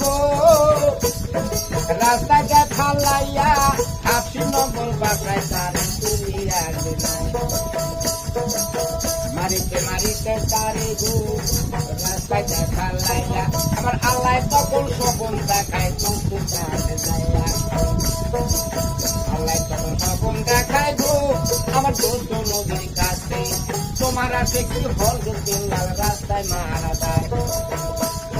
গো। রাস্তা গে ফালাইয়া হাফি নম্বর বাসায়, তারে তুলিয়া দিলাই মারিতে মারিতে তারে গো রাস্তা গে ফালাইয়া। আমার আল্লাহ তখন স্বপন দেখায় তুমি কাছে যাইয়া আল্লাহ তখন স্বপন দেখায় গো, আমার দোস্ত নদীর কাছে। তোমার আছে কি হল রাস্তায় মারা যায়?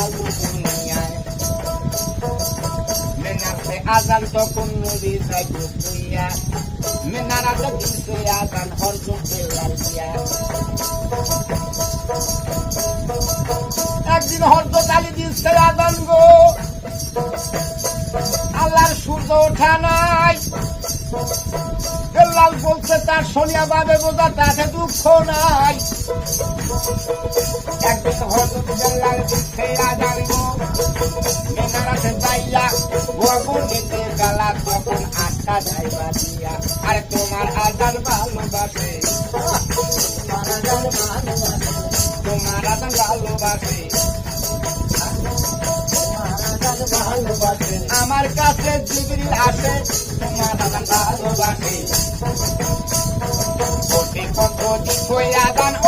আলু দুনিয়ায় আজান তখন নবী যায় গুয়া মেনারা হরজ বেলাল দিয়া একদিন হরদ চালি দিচ্ছে আজান গো আল্লাহর সূর্য ওঠা নাই। বেল্লাল বলছে, তার সোনিয়া বাবে বোঝা, তাতে দুঃখ নাই। একদিন হজরত দিচ্ছে আজান গো মেনারাতে যাইয়া গগন নিতে গালা তখন আটটা যাইবা দিয়া। আরে তোমার আজান ভালোবাসে। তোমার আজান ভালোবাসে। আমার কাছে জিবরিল আসে তোমার আদান ভালোবাসে। কোটি কত দান নামে